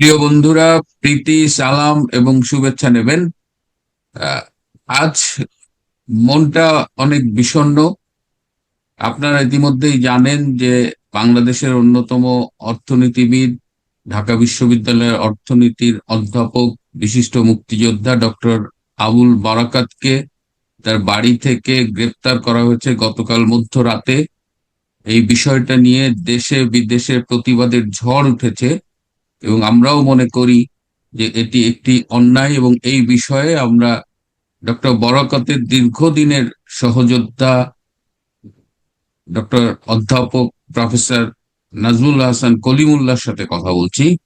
প্রিয় বন্ধুরা, প্রীতি, সালাম এবং শুভেচ্ছা নেবেন। আজ মনটা অনেক বিষণ্ণ। আপনারা ইতিমধ্যেই জানেন যে বাংলাদেশের অন্যতম অর্থনীতিবিদ, ঢাকা বিশ্ববিদ্যালয়ের অর্থনীতির অধ্যাপক, বিশিষ্ট মুক্তিযোদ্ধা ডক্টর আবুল বারাকাতকে তার বাড়ি থেকে গ্রেপ্তার করা হয়েছে গতকাল মধ্যরাতে। এই বিষয়টা নিয়ে দেশে বিদেশে প্রতিবাদের ঝড় উঠেছে। এবং আমরাও মনে করি যে এটি একটি অন্যায় এবং এই বিষয়ে আমরা ডক্টর বরাকতের দীর্ঘদিনের সহযোদ্ধা ডক্টর অধ্যাপক প্রফেসর নাজমুল হাসান কলিমুল্লাহর সাথে কথা বলছি।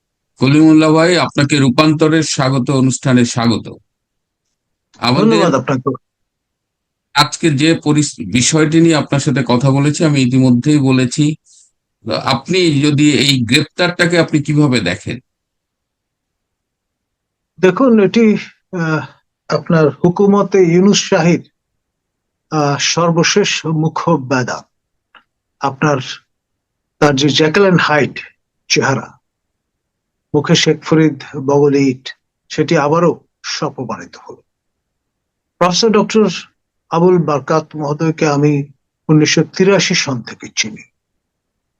কলিমুল্লাহ ভাই আপনাকে রূপান্তরের স্বাগত অনুষ্ঠানে স্বাগত। আমাদের আজকে যে বিষয়টি নিয়ে আপনার সাথে কথা বলেছি আমি ইতিমধ্যেই বলেছি আপনি যদি এই গ্রেপ্তারটাকে আপনি কীভাবে দেখেন? দেখুন, এটি আপনার হুকুমতে ইউনুস শাহির সর্বশেষ মুখ বেদা আপনার, তার যে জ্যাকেল অ্যান্ড হাইট চেহারা, মুখে শেখ ফরিদ, বগলে ইট, সেটি আবারও স্বপ্রমাণিত হলো। প্রফেসর ডক্টর আবুল বারকাত মহোদয়কে আমি উনিশশো তিরাশি সন থেকে চিনি।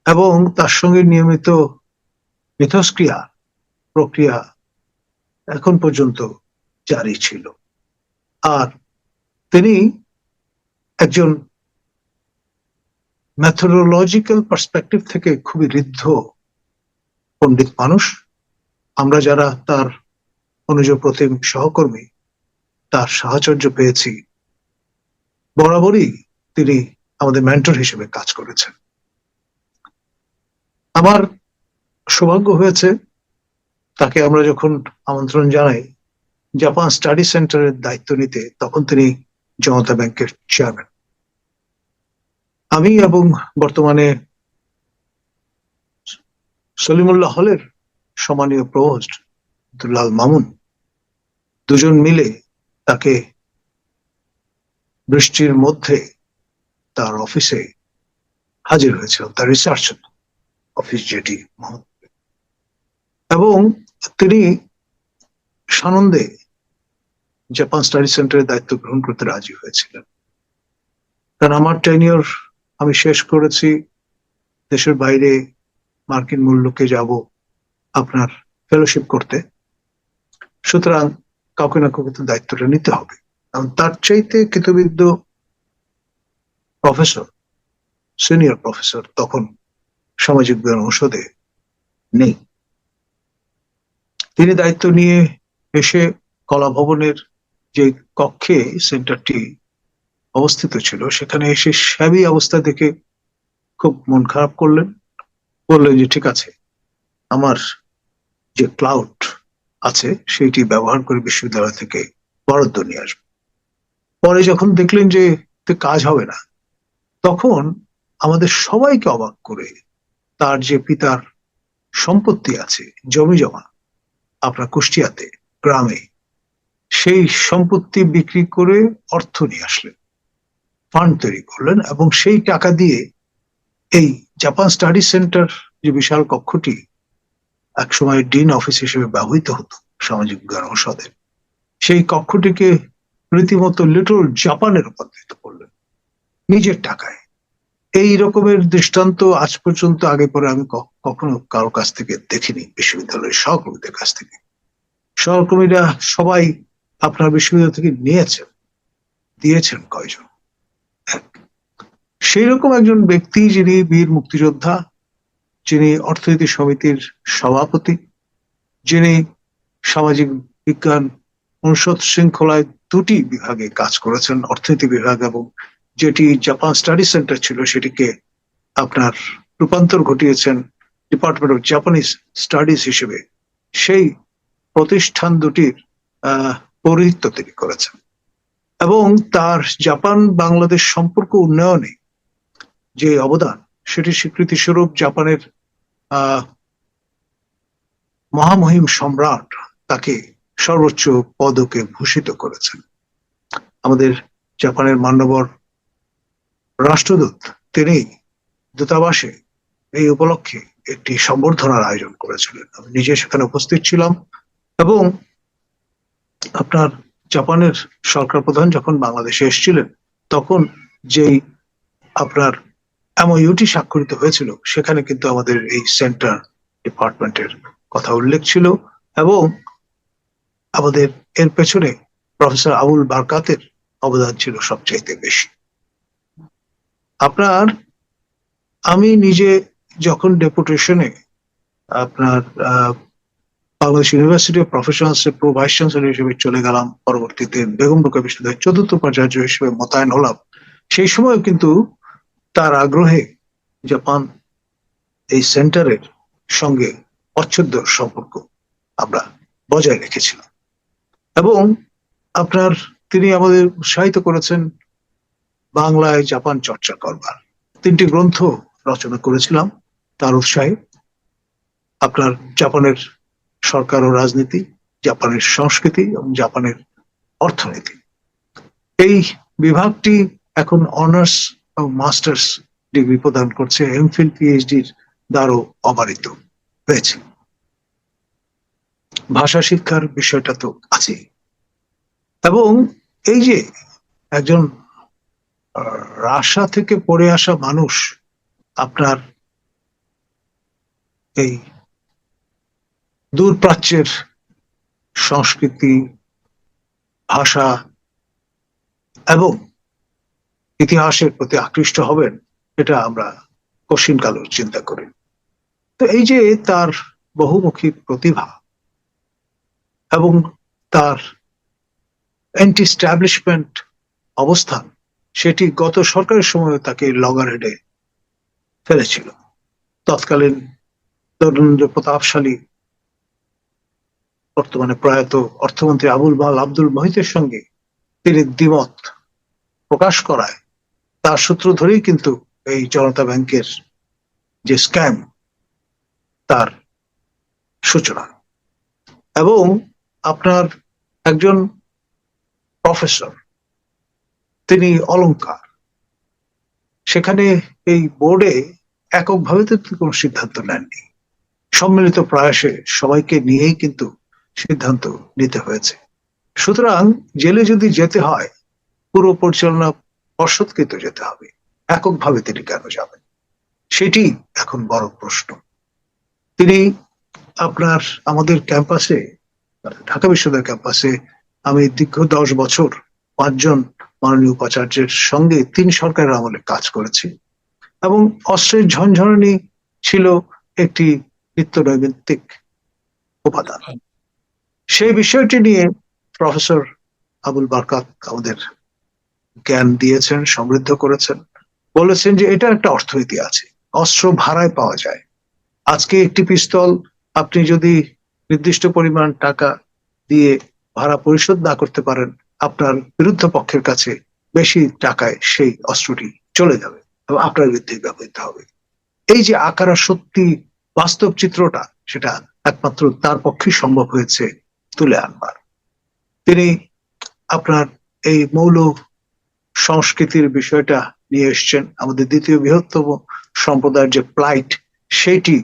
এবং তার সঙ্গে নিয়মিত মিথস্ক্রিয়া প্রক্রিয়া এখন পর্যন্ত জারি ছিল। আর তিনি একজন ম্যাথোডোলজিক্যাল পার্সপেক্টিভ থেকে খুবই ঋদ্ধ পণ্ডিত মানুষ। আমরা যারা তার অনুজ প্রতিম সহকর্মী, তার সাহচর্য পেয়েছি। বরাবরই তিনি আমাদের মেন্টর হিসেবে কাজ করেছেন। আমার সৌভাগ্য হয়েছে, তাকে আমরা যখন আমন্ত্রণ জানাই, জাপান স্টাডি সেন্টারের দায়িত্ব নিতে, তখন তিনি জনতা ব্যাংকের চেয়ারম্যান। আমি এবং বর্তমানে সলিমুল্লাহ হলের সম্মানীয় প্রভোস্ট দুলাল মামুন, দুজন মিলে তাকে বৃষ্টির মধ্যে তার অফিসে হাজির হয়েছিল তার রিসার্চ। অফিস যেটি এবং তিনি সানন্দে জাপান স্টাডি সেন্টারের দায়িত্ব গ্রহণ করতে রাজি হয়েছিলেন। কারণ আমার টেনিয়র আমি শেষ করেছি, দেশের বাইরে মার্কিন মূল্যকে যাব আপনার ফেলোশিপ করতে। সুতরাং কাউকে না কাউকে তো দায়িত্বটা নিতে হবে। কারণ তার চাইতে কৃতবিদ্য প্রফেসর সিনিয়র প্রফেসর তখন সামাজিক বিজ্ঞান অনুষদে নেই। তিনি দায়িত্ব নিয়ে এসে কলা ভবনের যে কক্ষে সেন্টারটি অবস্থিত ছিল, সেখানে এসে শ্যাবি অবস্থা দেখে খুব মন খারাপ করলেন। বললেন যে, ঠিক আছে, আমার যে ক্লাউড আছে, সেইটি ব্যবহার করে বিশ্ববিদ্যালয় থেকে বরাদ্দ নিয়ে আসব। পরে যখন দেখলেন যে কাজ হবে না, তখন আমাদের সবাইকে অবাক করে তার যে পিতার সম্পত্তি আছে, জমি জমা আপনার কুষ্টিয়াতে, গ্রামে, সেই সম্পত্তি বিক্রি করে অর্থ নিয়ে আসলেন ফান্ড তৈরি করলেন এবং সেই টাকা দিয়ে এই জাপান স্টাডি সেন্টার যে বিশাল কক্ষটি একসময় ডিন অফিস হিসেবে ব্যবহৃত হতো, সামাজিক বিজ্ঞান অনুষদের সেই কক্ষটিকে রীতিমতো লিটল জাপানে রূপান্তরিত করলেন, নিজের টাকায়। এই রকমের দৃষ্টান্ত আজ পর্যন্ত আগে পরে আমি কখনো কারও কাছ থেকে দেখিনি, বিশ্ববিদ্যালয়ের সহকর্মীদের কাছ থেকে। সহকর্মীরা সবাই আপনার বিশ্ববিদ্যালয় থেকে নিয়েছেন, দিয়েছেন কয়জন? সেই রকম একজন ব্যক্তি যিনি বীর মুক্তিযোদ্ধা, যিনি অর্থনীতি সমিতির সভাপতি, যিনি সামাজিক বিজ্ঞান অনুষদ শৃঙ্খলায় দুটি বিভাগে কাজ করেছেন, অর্থনীতি বিভাগ এবং যেটি জাপান স্টাডি সেন্টার ছিল সেটিকে আপনার রূপান্তর ঘটিয়েছেন ডিপার্টমেন্ট অফ জাপানিজ স্টাডিজ হিসেবে। সেই প্রতিষ্ঠান দুটির আহ, পৌরোহিত্য তিনি করেছেন। এবং তার জাপান বাংলাদেশ সম্পর্ক উন্নয়নে যে অবদান সেটি স্বীকৃতি স্বরূপ জাপানের মহামহিম সম্রাট তাকে সর্বোচ্চ পদকে ভূষিত করেছেন। আমাদের জাপানের মান্যবর রাষ্ট্রদূত তিনি দূতাবাসে এই উপলক্ষে একটি সম্বর্ধনার আয়োজন করেছিলেন। আমি নিজে সেখানে উপস্থিত ছিলাম এবং আপনার জাপানের সরকার প্রধান যখন বাংলাদেশে এসেছিলেন, তখন যেই আপনার এমওইউটি স্বাক্ষরিত হয়েছিল, সেখানে কিন্তু আমাদের এই সেন্টার ডিপার্টমেন্টের কথা উল্লেখ ছিল এবং আমাদের এর পেছনে প্রফেসর আবুল বারকাতের অবদান ছিল সবচাইতে বেশি। আপনার, আমি নিজে যখন ডেপুটেশনে আপনার বাংলাদেশ ইউনিভার্সিটি অফ প্রফেশনালস এর প্রো ভাইস চ্যান্সেলর হিসেবে চলে গেলাম পরবর্তীতে বেগম রোকা বিশ্ববিদ্যালয়ের চতুর্থ উপাচার্য হিসেবে মোতায়েন হলাম, সেই সময় কিন্তু তার আগ্রহে জাপান এই সেন্টারের সঙ্গে অচ্ছেদ্য সম্পর্ক আমরা বজায় রেখেছিলাম। এবং আপনার, তিনি আমাদের উৎসাহিত করেছেন বাংলায় জাপান চর্চা করবার। তিনটি গ্রন্থ রচনা করেছিলাম তার উৎসাহে আপনার জাপানের সরকার ও রাজনীতি, জাপানের সংস্কৃতি এবং জাপানের অর্থনীতি। এই বিভাগটি এখন অনার্স এবং মাস্টার্স ডিগ্রি প্রদান করছে এমফিল পিএইচডির দ্বারও অবারিত হয়েছে। ভাষা শিক্ষার বিষয়টা তো আছেই। এবং এই যে একজন রাশা থেকে পড়ে আসা মানুষ আপনার এই দূরপ্রাচ্যের সংস্কৃতি, ভাষা এবং ইতিহাসের প্রতি আকৃষ্ট হবেন এটা আমরা কশিনকালেও চিন্তা করি। তো এই যে তার বহুমুখী প্রতিভা এবং তার অ্যান্টি স্ট্যাবলিশমেন্ট অবস্থান সেটি গত সরকারের সময় তাকে লগার হেডে ফেলেছিল। তৎকালীন তরুণেন্দ্র প্রতাপশালী বর্তমানে প্রয়াত অর্থমন্ত্রী আবুল মাল আব্দুল মহিতের সঙ্গে তিনি দ্বিমত প্রকাশ করায়, তার সূত্র ধরেই কিন্তু এই জনতা ব্যাংকের যে স্ক্যাম, তার সূচনা। এবং আপনার একজন প্রফেসর তিনি অলংকার। সেখানে এই বোর্ডে এককভাবে তো কোনো সিদ্ধান্ত নেননি। সম্মিলিত প্রয়াসে সবাইকে নিয়েই কিন্তু সিদ্ধান্ত নিতে হয়েছে। সুতরাং জেলে যদি যেতে হয় পুরো পরিচালনা পর্ষদকে তো যেতে হবে। এককভাবে তিনি কেন যাবেন? সেটি এখন বড় প্রশ্ন। তিনি আপনার, আমাদের ক্যাম্পাসে, ঢাকা বিশ্ববিদ্যালয় ক্যাম্পাসে আমি দীর্ঘ দশ বছর পাঁচজন মাননীয় উপাচার্যের সঙ্গে তিন সরকারের আমলে কাজ করেছি এবং অস্ত্রের ঝনঝনানি ছিল একটি নিত্য নৈমিত্তিক উপাদান সেই বিষয়টি নিয়ে প্রফেসর আবুল বারকাত আমাদের জ্ঞান দিয়েছেন সমৃদ্ধ করেছেন। বলেছেন যে এটা একটা অর্থনীতি আছে। অস্ত্র ভাড়ায় পাওয়া যায়। আজকে একটি পিস্তল আপনি যদি নির্দিষ্ট পরিমাণ টাকা দিয়ে ভাড়া পরিশোধ না করতে পারেন আপনার বিরুদ্ধ পক্ষের কাছে বেশি টাকায় সেই অস্ত্রটি চলে যাবে এবং আপনার বিরুদ্ধে ব্যবহৃত হবে। এই যে আকারা সত্যি বাস্তব চিত্রটা, সেটা একমাত্র তার পক্ষে সম্ভব হয়েছে তুলে আনবার। তিনি আপনার এই মৌল সংস্কৃতির বিষয়টা নিয়ে এসছেন, আমাদের দ্বিতীয় বৃহত্তম সম্প্রদায়ের যে প্লাইট, সেটি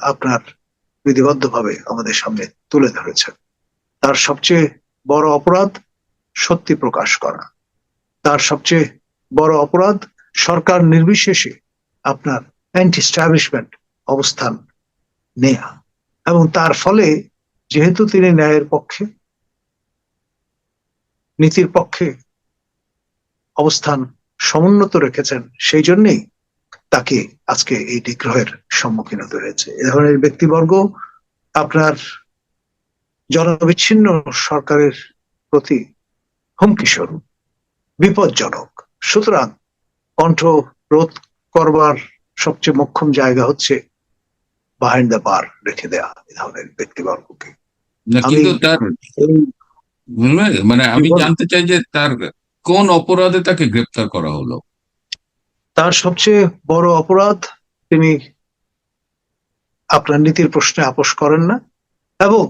আপনার বিধিবদ্ধভাবে আমাদের সামনে তুলে ধরেছেন। তার সবচেয়ে বড় অপরাধ সত্যি প্রকাশ করা। তার সবচেয়ে বড় অপরাধ, সরকার নির্বিশেষে আপনার অ্যান্টি স্ট্যাবলিশমেন্ট অবস্থান নেয়া। এবং তার ফলে যেহেতু তিনি ন্যায়ের পক্ষে, নীতির পক্ষে অবস্থান সমুন্নত রেখেছেন, সেই জন্যেই তাকে আজকে এই নিগ্রহের সম্মুখীন হতে হয়েছে। এ ধরনের ব্যক্তিবর্গ আপনার জনবিচ্ছিন্ন সরকারের প্রতি হুমকি স্বরূপ বিপজ্জনক। সুতরাং কণ্ঠ রোধ করবার সবচেয়ে মোক্ষম জায়গা হচ্ছে বাহাইন্ড দ্য বার রেখে দেয়া এ ধরনের ব্যক্তিবর্গকে? মানে আমি জানতে চাই যে তার কোন অপরাধে তাকে গ্রেপ্তার করা হলো? তার সবচেয়ে বড় অপরাধ তিনি আপনার নীতির প্রশ্নে আপোষ করেন না এবং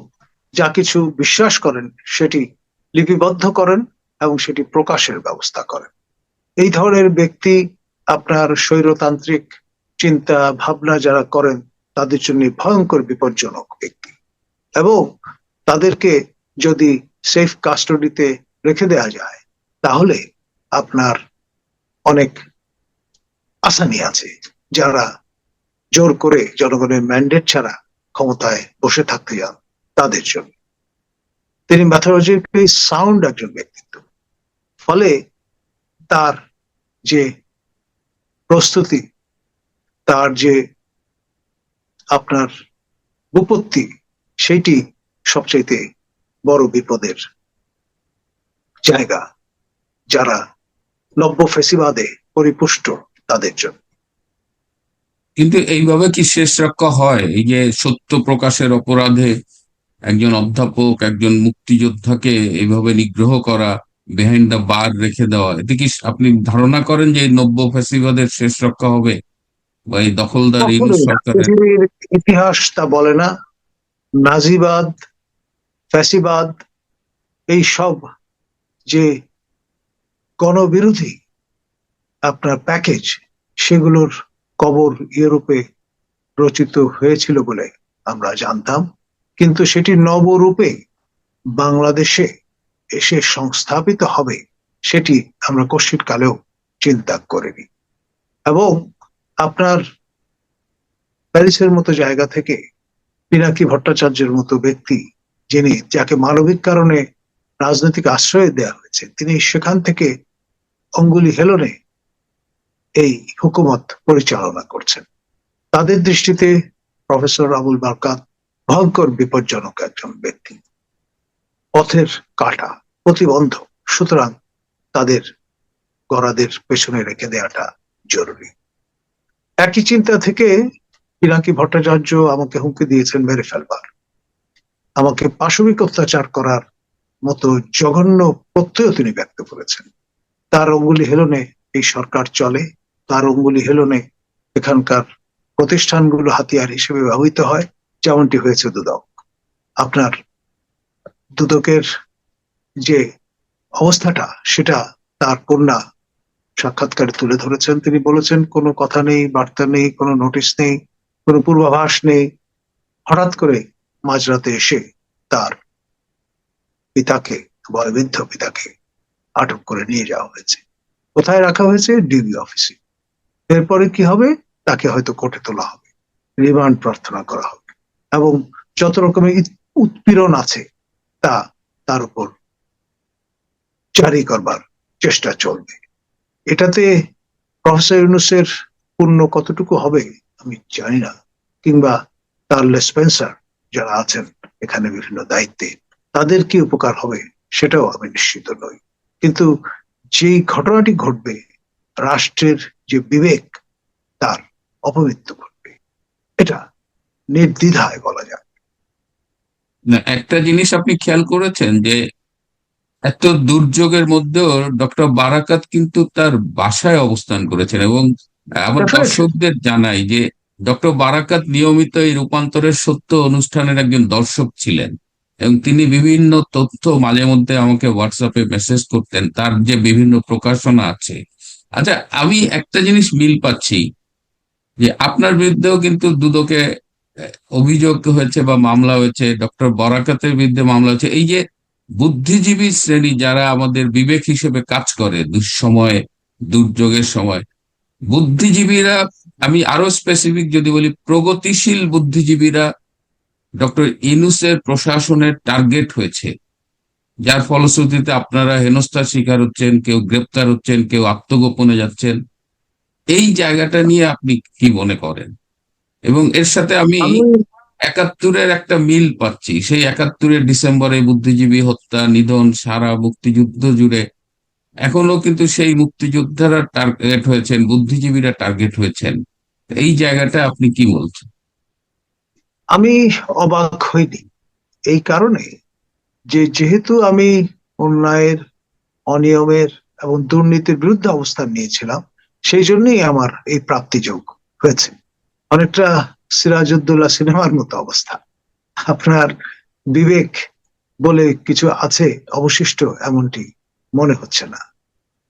যা কিছু বিশ্বাস করেন সেটি লিপিবদ্ধ করেন এবং সেটি প্রকাশের ব্যবস্থা করেন এই ধরনের ব্যক্তি আপনার স্বৈরতান্ত্রিক চিন্তা, ভাবনা যারা করেন, তাদের জন্য ভয়ঙ্কর বিপজ্জনক ব্যক্তি। এবং তাদেরকে যদি সেফ কাস্টডিতে রেখে দেওয়া যায়, তাহলে আপনার অনেক আসামি আছে যারা জোর করে জনগণের ম্যান্ডেট ছাড়া ক্ষমতায় বসে থাকতে যান তাদের জন্য। তিনি ম্যাথোলজিক্যালি সাউন্ড একজন ব্যক্তিত্ব ফলে তার যে প্রস্তুতি, তার যে আপনার বিপত্তি সেইটি সবচাইতে বড় বিপদের জায়গা, যারা নব্য ফেসিবাদে পরিপুষ্ট তাদের জন্য। কিন্তু এইভাবে কি শেষ রক্ষা হয়? এই যে সত্য প্রকাশের অপরাধে একজন অধ্যাপক, একজন মুক্তিযোদ্ধাকে এইভাবে নিগ্রহ করা বিহাইন্ড দ্য বার রেখে দেওয়া। এতে কি আপনি ধারণা করেন যে নব্য ফ্যাসিবাদের শেষ রক্ষা হবে? বা এই দখলদার। সরকারের ইতিহাস তা বলে না। নাজিবাদ ফ্যাসিবাদ এই সব যে গণবিরোধী আপনার প্যাকেজ সেগুলোর কবর ইউরোপে রচিত হয়েছিল বলে আমরা জানতাম। কিন্তু সেটি নবরূপে বাংলাদেশে এসে সংস্থাপিত হবে, সেটি আমরা কশির কালেও চিন্তা করিনি। এবং আপনার প্যারিসের মতো জায়গা থেকে পিনাকি ভট্টাচার্যের মতো ব্যক্তি, যিনি, যাকে মানবিক কারণে রাজনৈতিক আশ্রয় দেওয়া হয়েছে, তিনি সেখান থেকে অঙ্গুলি হেলনে এই হুকুমত পরিচালনা করছেন। তাদের দৃষ্টিতে প্রফেসর আবুল বারকাত ভয়ঙ্কর বিপজ্জনক একজন ব্যক্তি। পথের কাটা প্রতিবন্ধক সুতরাং তাদের গড়াদের পেছনে রেখে দেওয়াটা জরুরি। একই চিন্তা থেকে পিনাকি ভট্টাচার্য আমাকে হুমকি দিয়েছেন মেরে ফেলবার। আমাকে পাশবিক অত্যাচার করার মতো জঘন্য প্রত্যয় তিনি ব্যক্ত করেছেন। তার অঙ্গুলি হেলনে এই সরকার চলে, তার অঙ্গুলি হেলনে এখানকার প্রতিষ্ঠানগুলো হাতিয়ার হিসেবে ব্যবহৃত হয়, যেমনটি হয়েছে দুদক। আপনার দুদকের যে অবস্থাটা, সেটা তার কন্যা সাক্ষাৎকারে তুলে ধরেছেন। তিনি বলেছেন, কোনো কথা নেই, বার্তা নেই, কোনো নোটিশ নেই, কোনো পূর্বাভাস নেই। হঠাৎ করে মাঝরাতে এসে তার পিতাকে, বয়বৃদ্ধ পিতাকে আটক করে নিয়ে যাওয়া হয়েছে। কোথায় রাখা হয়েছে? ডিবি অফিসে। এরপরে কি হবে? তাকে হয়তো কোর্টে তোলা হবে। রিমান্ড প্রার্থনা করা হবে। এবং যত রকমের উৎপীড়ন আছে তা তার উপর জারি করবার চেষ্টা চলবে। এটাতে প্রফেসর ইউনুসের পূর্ণ কতটুকু হবে আমি জানি না, কিংবা তার লেসপেন্সার যারা আছেন এখানে বিভিন্ন দায়িত্বে, তাদের কি উপকার হবে সেটাও আমি নিশ্চিত নই। কিন্তু যেই ঘটনাটি ঘটবে, রাষ্ট্রের যে বিবেক, তার অপমৃত্যু ঘটবে। এটা নির্দ্বিধায় বলা যায়। না একটা জিনিস আপনি খেয়াল করেছেন যে এত দুর্যোগের মধ্যেও ডক্টর বারাকাত কিন্তু তার বাসায় অবস্থান করেছেন এবং আমার দর্শকদের জানাই যে ডক্টর বারাকাত নিয়মিত এই রূপান্তরের সত্য অনুষ্ঠানের একজন দর্শক ছিলেন এবং তিনি বিভিন্ন তথ্য মাঝে মধ্যে আমাকে হোয়াটসঅ্যাপে মেসেজ করতেন তার যে বিভিন্ন প্রকাশনা আছে। আচ্ছা আমি একটা জিনিস মিল পাচ্ছি যে আপনার বিরুদ্ধেও কিন্তু দুদকে অভিযোগ হয়েছে বা মামলা হয়েছে, ডক্টর বরাকাতের বিরুদ্ধে মামলা হয়েছে। এই যে বুদ্ধিজীবী শ্রেণি যারা আমাদের বিবেক হিসেবে কাজ করে দুঃসময়ে, দুর্যোগের সময়, বুদ্ধিজীবীরা, আমি আরও স্পেসিফিক যদি বলি, প্রগতিশীল বুদ্ধিজীবীরা ডক্টর ইনুসের প্রশাসনের টার্গেট হয়েছে। যার ফলশ্রুতিতে আপনারা হেনস্থার শিকার হচ্ছেন, কেউ গ্রেপ্তার হচ্ছেন, কেউ আত্মগোপনে যাচ্ছেন। এই জায়গাটা নিয়ে আপনি কি মনে করেন? এবং এর সাথে আমি একাত্তরের একটা মিল পাচ্ছি। সেই একাত্তরের ডিসেম্বরে বুদ্ধিজীবী হত্যা নিধন সারা মুক্তিযুদ্ধ জুড়ে এখনও কিন্তু সেই মুক্তিযোদ্ধারা টার্গেট হয়েছেন বুদ্ধিজীবীরা টার্গেট হয়েছেন। এই জায়গাটা আপনি কি বলছেন? আমি অবাক হইনি। এই কারণে যে যেহেতু আমি অন্যায়ের অনিয়মের এবং দুর্নীতির বিরুদ্ধে অবস্থান নিয়েছিলাম সেই জন্যই আমার এই প্রাপ্তিযোগ হয়েছে। অনেকটা সিরাজউদ্দৌলা সিনেমার মতো অবস্থা। আপনার বিবেক বলে কিছু আছে, অবশিষ্ট এমনটি মনে হচ্ছে না।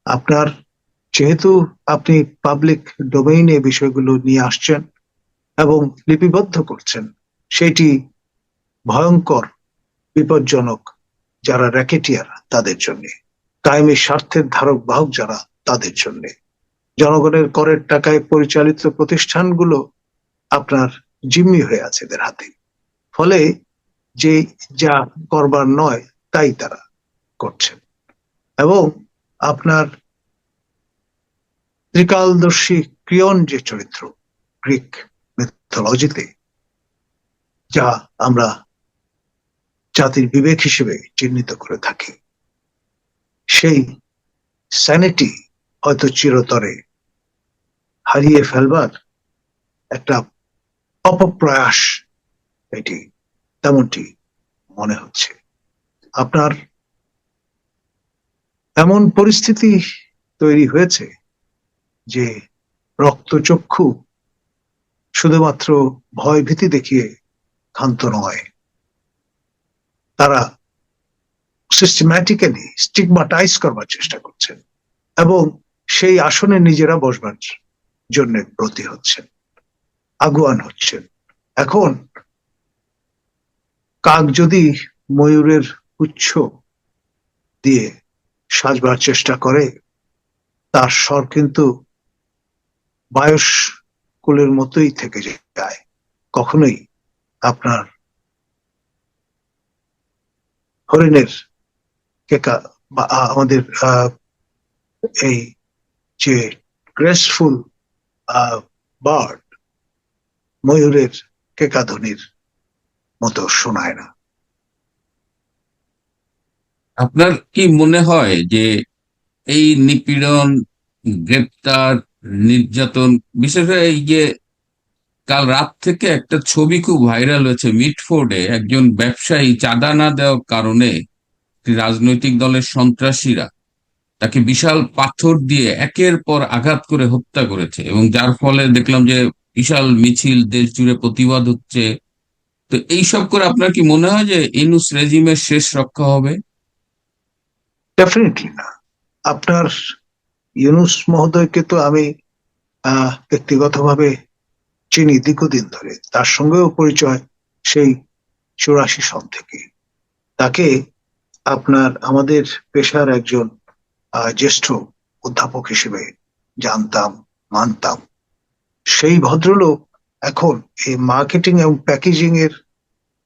আপনার, যেহেতু আপনি পাবলিক ডোমেইনে বিষয়গুলো নিয়ে আসছেন এবং লিপিবদ্ধ করছেন, সেটি ভয়ঙ্কর, বিপজ্জনক যারা র্যাকেটিয়ার তাদের জন্য, কায়েমি স্বার্থের ধারক বাহক যারা তাদের জন্য। জনগণের করের টাকায় পরিচালিত প্রতিষ্ঠানগুলো আপনার জিম্মি হয়ে আছে এদের হাতে। ফলে যে যা করবার নয়, তাই তারা করছেন। এবং আপনার ত্রিকালদর্শী ক্রিয়ন যে চরিত্র, গ্রিক মিথোলজিতে যা আমরা জাতির বিবেক হিসেবে চিহ্নিত করে থাকি, সেই স্যানিটি হয়তো চিরতরে হারিয়ে ফেলবার একটা অপপ্রয়াস। এটি তেমনটি মনে হচ্ছে। আপনার এমন পরিস্থিতি তৈরি হয়েছে যে রক্তচক্ষু শুধুমাত্র ভয় ভীতি দেখিয়ে ক্ষান্ত নয়, তারা সিস্টেম্যাটিক্যালি স্টিগমাটাইজ করবার চেষ্টা করছেন এবং সেই আসনে নিজেরা বসবার জন্য ব্রতী হচ্ছেন। আগুয়ান হচ্ছেন এখন কাক যদি ময়ূরের উচ্ছ দিয়ে সাজবার চেষ্টা করে, তার স্বর কিন্তু বায়স কুলের মতোই থেকে যায়। কখনোই আপনার হরিণের কেকা বা আমাদের এই যে গ্রেসফুল বার্ড ময়ূরের কেকাধ্বনির মতো শোনায় না। আপনার কি মনে হয় যে এই নিপীড়ন, গ্রেপ্তার, নির্যাতন, বিশেষ করে এই যে কাল রাত থেকে একটা ছবি খুব ভাইরাল হয়েছে মিটফোর্ডে, একজন ব্যবসায়ী চাঁদা না দেওয়ার কারণে রাজনৈতিক দলের সন্ত্রাসীরা তাকে বিশাল পাথর দিয়ে একের পর আঘাত করে হত্যা করেছে এবং যার ফলে দেখলাম যে বিশাল মিছিল, দেশ জুড়ে প্রতিবাদ হচ্ছে। তো এইসব করে আপনার কি মনে হয় যে ইনুস রেজিমের শেষ রক্ষা হবে? ডেফিনেটলি না। আপনার ইউনুস মহোদয়কে তো আমি ব্যক্তিগতভাবে চিনি দীর্ঘদিন ধরে। তার সঙ্গেও পরিচয় সেই চুরাশি সন থেকে। তাকে আপনার, আমাদের পেশার একজন জ্যেষ্ঠ অধ্যাপক হিসেবে জানতাম, মানতাম। সেই ভদ্রলোক এখন এই মার্কেটিং এবং প্যাকেজিং এর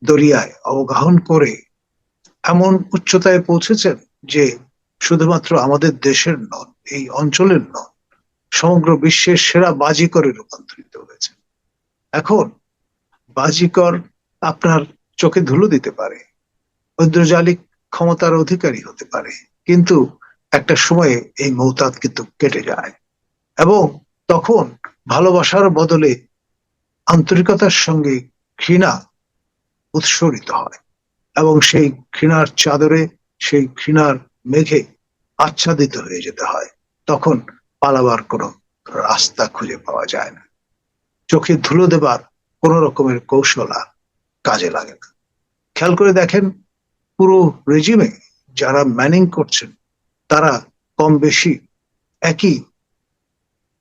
দরিয়ায় অবগাহন করে এমন উচ্চতায় পৌঁছেছেন যে শুধুমাত্র আমাদের দেশের নন, এই অঞ্চলের নন, সমগ্র বিশ্বের সেরা বাজিকরে রূপান্তরিত হয়েছে এখন বাজিকর আপনার চোখে ধুলো দিতে পারে ঐন্দ্রজালিক ক্ষমতার অধিকারী হতে পারে, কিন্তু একটা সময়ে এই মৌতাদ কিন্তু কেটে যায়। এবং তখন ভালোবাসার বদলে আন্তরিকতার সঙ্গে ঘৃণা উৎসরিত হয় এবং সেই ঘৃণার চাদরে, সেই ঘৃণার মেঘে আচ্ছাদিত হয়ে যেতে হয়। তখন পালাবার কোনো রাস্তা খুঁজে পাওয়া যায় না। চোখে ধুলো দেবার কোন রকমের কৌশল আর কাজে লাগে না। খেয়াল করে দেখেন, পুরো রেজিমে যারা ম্যানিং করছেন, তারা কম বেশি একই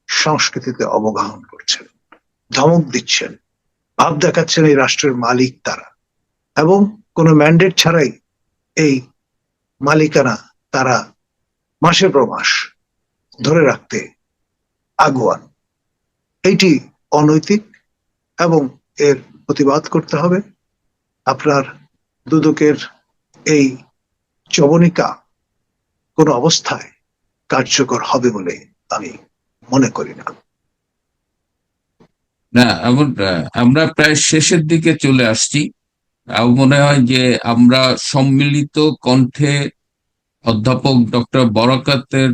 সংস্কৃতিতে অবগাহন করছেন, ধমক দিচ্ছেন, ভাব দেখাচ্ছেন এই রাষ্ট্রের মালিক তারা। এবং কোনো ম্যান্ডেট ছাড়াই এই মালিকানা তারা মাসের পর মাস ধরে রাখতে আগুয়ান। এইটি অনৈতিক এবং এর প্রতিবাদ করতে হবে। আপনার দুদকের এই চবনিকা কোন অবস্থায় কার্যকর হবে বলে আমি মনে করি না। না আমরা প্রায় শেষের দিকে চলে আসছি। মনে হয় যে আমরা সম্মিলিত কণ্ঠে অধ্যাপক ডক্টর বরাকাতের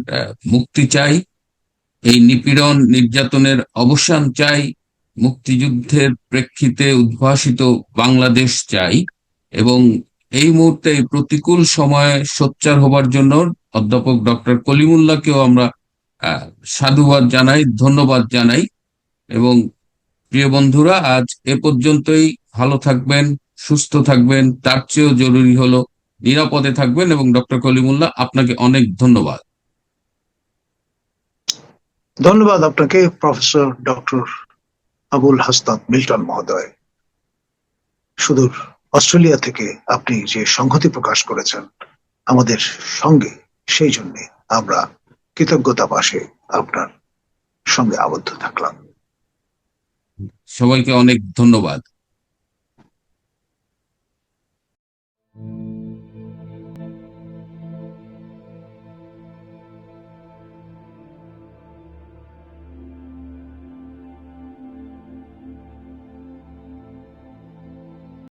মুক্তি চাই, এই নিপীড়ন নির্যাতনের অবসান চাই, মুক্তিযুদ্ধের প্রেক্ষিতে উদ্ভাসিত বাংলাদেশ চাই এবং এই মুহূর্তে এই প্রতিকূল সময়ে সোচ্চার হবার জন্য অধ্যাপক ডক্টর কলিমুল্লাহকেও আমরা সাধুবাদ জানাই, ধন্যবাদ জানাই। এবং প্রিয় বন্ধুরা, আজ এ পর্যন্তই। ভালো থাকবেন, সুস্থ থাকবেন, তার চেয়েও জরুরি হলো নিরাপদে থাকবেন এবং ডক্টর কলিমুল্লাহ, আপনাকে অনেক ধন্যবাদ। ধন্যবাদ আপনাকে, professor doctor Abul Hasnat Milton মহোদয়। সুদূর অস্ট্রেলিয়া থেকে আপনি যে সংহতি প্রকাশ করেছেন, আমাদের সঙ্গে সেই জন্য আমরা কৃতজ্ঞতা পাশে আপনার সঙ্গে আবদ্ধ থাকলাম। সবাইকে অনেক ধন্যবাদ।